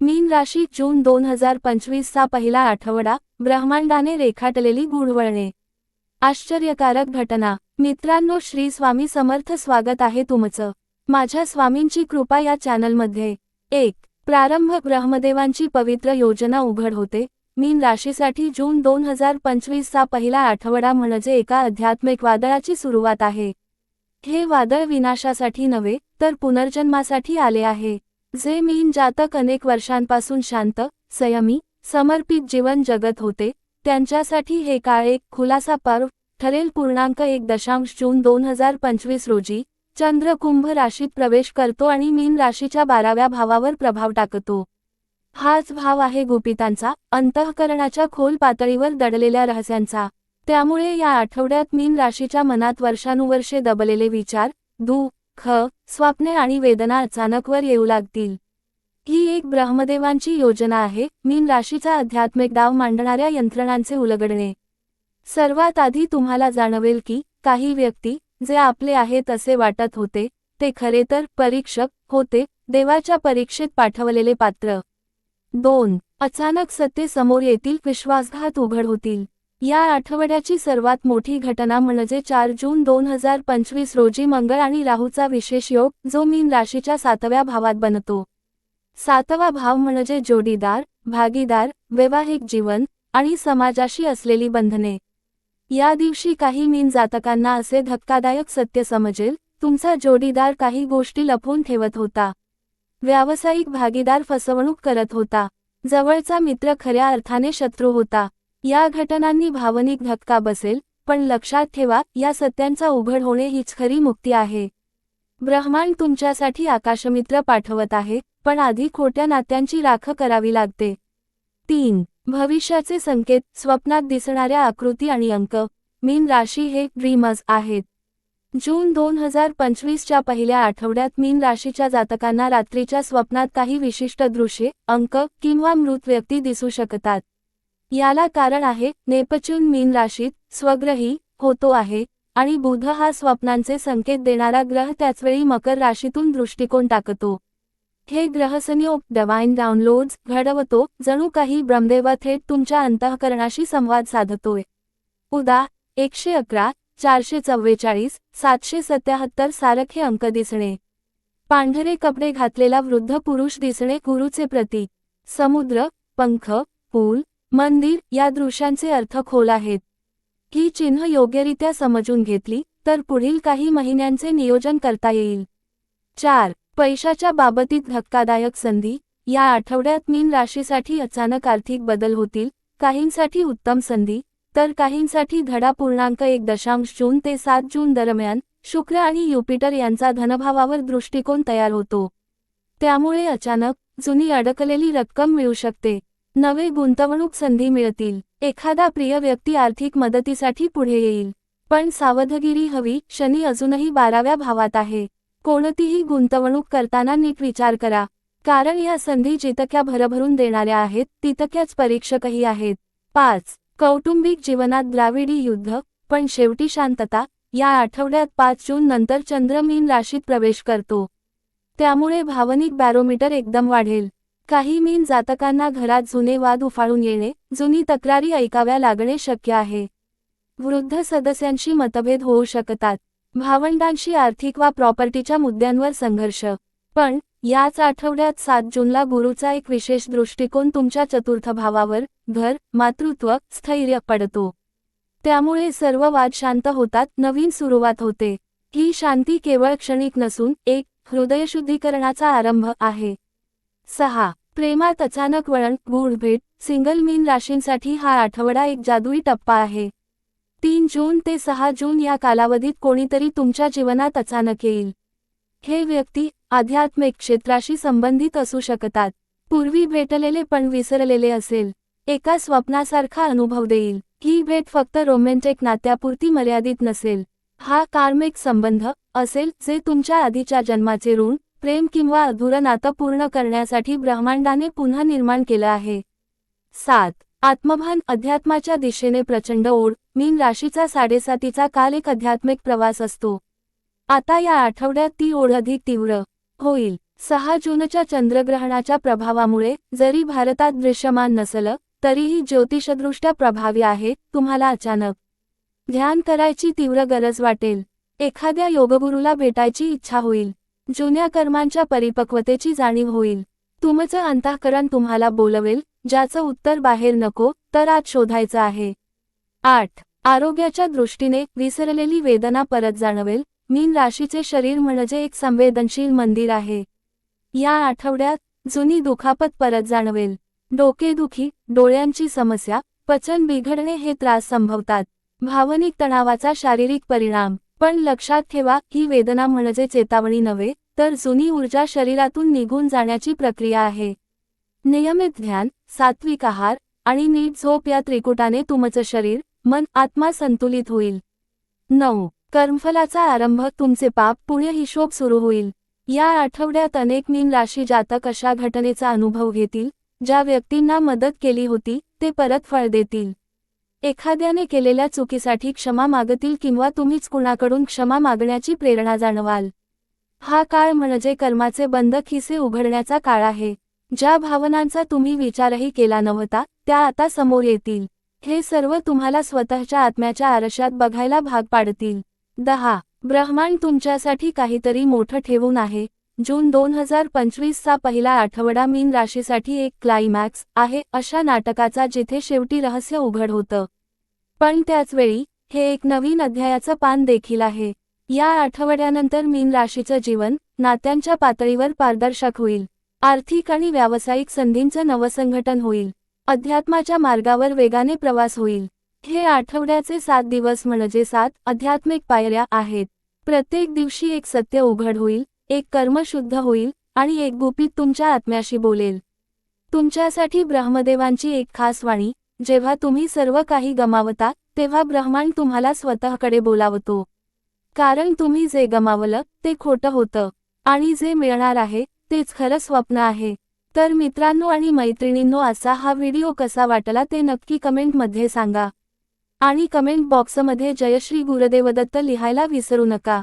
मीन राशी जून दोन हजार पंचवीसचा पहिला आठवडा ब्रह्मांडाने रेखाटलेली गुढवळणे. आश्चर्यकारक घटना. मित्रांनो श्री स्वामी समर्थ स्वागत आहे तुमचं. माझ्या स्वामींची कृपा या चॅनलमध्ये. एक प्रारंभ ब्रह्मदेवांची पवित्र योजना उघड होते. मीन राशीसाठी जून दोन हजार पंचवीसचा पहिला आठवडा म्हणजे एका आध्यात्मिक वादळाची सुरुवात आहे. हे वादळ विनाशासाठी नव्हे तर पुनर्जन्मासाठी आले आहे. जे मीन जातक अनेक वर्षांपासून शांत संयमी समर्पित जीवन जगत होते त्यांच्यासाठी हे काळ एक खुलासा पर्व ठरेल. पूर्णांक एक दशांश जून दोन हजार पंचवीस रोजी चंद्र कुंभ राशीत प्रवेश करतो आणि मीन राशीच्या बाराव्या भावावर प्रभाव टाकतो. हाच भाव आहे गुपितांचा. अंतःकरणाच्या खोल पातळीवर दडलेल्या रहस्यांचा. त्यामुळे या आठवड्यात मीन राशीच्या मनात वर्षानुवर्षे दबलेले विचार दुःख स्वप्ने आणि वेदना अचानकवर येऊ लागतील. ही एक ब्रह्मदेवांची योजना आहे मीन राशीचा आध्यात्मिक डाव मांडणाऱ्या यंत्रणांचे उलगडणे. सर्वात आधी तुम्हाला जाणवेल की काही व्यक्ती जे आपले आहेत असे वाटत होते ते खरे तर परीक्षक होते देवाच्या परीक्षेत पाठवलेले पात्र. दोन अचानक सत्य समोर येतील विश्वासघात उघड होतील. या आठवड्याची सर्वात मोठी घटना म्हणजे चार जून दोन हजार पंचवीस रोजी मंगळ आणि राहूचा विशेष योग जो मीन राशीच्या सातव्या भावात बनतो. सातवा भाव म्हणजे जोडीदार भागीदार वैवाहिक जीवन आणि समाजाशी असलेली बंधने. या दिवशी काही मीन जातकांना असे धक्कादायक सत्य समजेल तुमचा जोडीदार काही गोष्टी लपवून ठेवत होता. व्यावसायिक भागीदार फसवणूक करत होता. जवळचा मित्र खऱ्या अर्थाने शत्रू होता. या घटनांनी भावनिक धक्का बसेल पण लक्षात ठेवा या सत्यांचा उघड होणे हीच खरी मुक्ती आहे. ब्रह्मांड तुमच्यासाठी आकाशमित्र पाठवत आहे पण आधी खोट्या नात्यांची राख करावी लागते. तीन. भविष्याचे संकेत स्वप्नात दिसणाऱ्या आकृती आणि अंक. मीन राशी हे ड्रीमर्स आहेत. जून दोन हजार पंचवीसच्या पहिल्या आठवड्यात मीन राशीच्या जातकांना रात्रीच्या स्वप्नात काही विशिष्ट दृश्ये अंक किंवा मृत व्यक्ती दिसू शकतात. याला कारण आहे नेपच्यून मीन राशीत स्वग्रही होतो आहे आणि बुध हा स्वप्नांचे संकेत देणारा ग्रह त्याचवेळी मकर राशीतून दृष्टिकोन टाकतो. हे ग्रहसंयोग डवाईन डाउनलोड्स घडवतो जणू काही ब्रह्मदेव थेट तुमच्या अंतःकरणाशी संवाद साधतोय. उदा एकशे अकरा चारशे चव्वेचाळीस सातशे सत्याहत्तर सारखे अंक दिसणे. पांढरे कपडे घातलेला वृद्ध पुरुष दिसणे गुरुचे प्रतीक. समुद्र पंख पूल मंदिर या दृश्यांचे अर्थ खोल आहेत. ही चिन्ह योग्यरित्या समजून घेतली तर पुढील काही महिन्यांचे नियोजन करता येईल. चार. पैशाच्या बाबतीत धक्कादायक संधी. या आठवड्यात मीन राशीसाठी अचानक आर्थिक बदल होतील काहींसाठी उत्तम संधी तर काहींसाठी धडा पूर्णांक एक दशांश जून ते सात जून दरम्यान शुक्र आणि युपिटर यांचा धनभावावर दृष्टिकोन तयार होतो. त्यामुळे अचानक जुनी अडकलेली रक्कम मिळू शकते. नवे गुंतवणूक संधी मिळतील. एखादा प्रिय व्यक्ती आर्थिक मदतीसाठी पुढे येईल. पण सावधगिरी हवी. शनी अजूनही बाराव्या भावात आहे. कोणतीही गुंतवणूक करताना नीट विचार करा. कारण या संधी जितक्या भरभरून देणाऱ्या आहेत तितक्याच परीक्षकही आहेत. पाच. कौटुंबिक जीवनात द्राविडी युद्ध. पण शेवटी शांतता. या आठवड्यात पाच जून नंतर चंद्र मीन राशीत प्रवेश करतो. त्यामुळे भावनिक बॅरोमीटर एकदम वाढेल. काही मीन जातकांना घरात जुने वाद उफाळून येणे जुनी तक्रारी ऐकाव्या लागणे शक्य आहे. वृद्ध सदस्यांशी मतभेद होऊ शकतात. भावंडांशी आर्थिक वा प्रॉपर्टीच्या मुद्द्यांवर संघर्ष. पण याच आठवड्यात सात जूनला गुरुचा एक विशेष दृष्टिकोन तुमच्या चतुर्थ भावावर घर मातृत्व स्थैर्य पडतो. त्यामुळे सर्व वाद शांत होतात नवीन सुरुवात होते. ही शांती केवळ क्षणिक नसून एक हृदयशुद्धीकरणाचा आरंभ आहे. सहा. प्रेमात अचानक वळण गूढ भेट सिंगल मीन राशींसाठी हा आठवडा एक जादुई टप्पा आहे. तीन जून ते सहा जून या कालावधीत कोणीतरी तुमच्या जीवनात अचानक येईल. हे व्यक्ती आध्यात्मिक क्षेत्राशी संबंधित असू शकतात. पूर्वी भेटलेले पण विसरलेले असेल. एका स्वप्नासारखा अनुभव देईल. ही भेट फक्त रोमॅन्टिक नात्यापुरती मर्यादित नसेल. हा कार्मिक संबंध असेल जे तुमच्या आधीच्या जन्माचे ऋण प्रेम किंवा अधुरं नातं पूर्ण करण्यासाठी ब्रह्मांडाने पुन्हा निर्माण केलं आहे. सात. आत्मभान अध्यात्माच्या दिशेने प्रचंड ओढ मीन राशीचा साडेसातीचा काल एक अध्यात्मिक प्रवास असतो. आता या आठवड्यात ती ओढ अधिक तीव्र होईल. सहा जूनच्या चंद्रग्रहणाच्या प्रभावामुळे जरी भारतात दृश्यमान नसलं तरीही ज्योतिषदृष्ट्या प्रभावी आहे तुम्हाला अचानक ध्यान करायची तीव्र गरज वाटेल. एखाद्या योगगुरूला भेटायची इच्छा होईल. जुन्या कर्मांच्या परिपक्वतेची जाणीव होईल. तुमचं अंतःकरण तुम्हाला बोलवेल ज्याचं उत्तर बाहेर नको तर आत शोधायचं आहे. आठ. आरोग्याच्या दृष्टीने विसरलेली वेदना परत जाणवेल. मीन राशीचे शरीर म्हणजे एक संवेदनशील मंदिर आहे. या आठवड्यात जुनी दुखापत परत जाणवेल. डोकेदुखी डोळ्यांची समस्या पचन बिघडणे हे त्रास संभवतात. भावनिक तणावाचा शारीरिक परिणाम. पण लक्षात ठेवा ही वेदना म्हणजे चेतावणी नव्हे तर जुनी ऊर्जा शरीरातून निघून जाण्याची प्रक्रिया आहे. नियमित ध्यान सात्विक आहार आणि नीट झोप या त्रिकुटाने तुमचं शरीर मन आत्मा संतुलित होईल. नऊ. कर्मफलाचा आरंभ तुमचे पाप पुण्य हिशोब सुरू होईल. या आठवड्यात अनेक मीन राशी जातक अशा घटनेचा अनुभव घेतील ज्या व्यक्तींना मदत केली होती ते परत फळ देतील. एखाद्याने केलेल्या चुकीसाठी क्षमा मागतील किंवा तुम्हीच कुणाकडून क्षमा मागण्याची प्रेरणा जाणवाल. हा काळ म्हणजे कर्माचे बंद खिसे उघडण्याचा काळ आहे. ज्या भावनांचा तुम्ही विचारही केला नव्हता त्या आता समोर येतील. हे सर्व तुम्हाला स्वतःच्या आत्म्याच्या आरशात बघायला भाग पाडतील. दहा. ब्रह्मांड तुमच्यासाठी काहीतरी मोठं ठेवून आहे. जून दोन हजार पंचवीसचा पहिला आठवडा मीन राशीसाठी एक क्लायमॅक्स आहे अशा नाटकाचा जिथे शेवटी रहस्य उघड होतं. पण त्याचवेळी हे एक नवीन अध्यायाचं पान देखील आहे. या आठवड्यानंतर मीन राशीचं जीवन नात्यांच्या पातळीवर पारदर्शक होईल. आर्थिक आणि व्यावसायिक संधींचं नवसंघटन होईल. अध्यात्माच्या मार्गावर वेगाने प्रवास होईल. हे आठवड्याचे सात दिवस म्हणजे सात आध्यात्मिक पायऱ्या आहेत. प्रत्येक दिवशी एक सत्य उघड होईल एक कर्म शुद्ध होईल आणि एक गुपित तुमच्या आत्म्याशी बोलेल. तुमच्यासाठी ब्रह्मदेवांची एक खास वाणी जेव्हा तुम्ही सर्व काही गमावता तेव्हा ब्रह्मांड तुम्हाला स्वतःकडे बोलावतो. कारण तुम्ही जे गमावलं ते खोटं होतं. आणि जे मिळणार आहे तेच खरं स्वप्न आहे. तर मित्रांनो आणि मैत्रिणींनो असा हा व्हिडिओ कसा वाटला ते नक्की कमेंटमध्ये सांगा. आणि कमेंट बॉक्समध्ये जयश्री गुरुदेवदत्त लिहायला विसरू नका.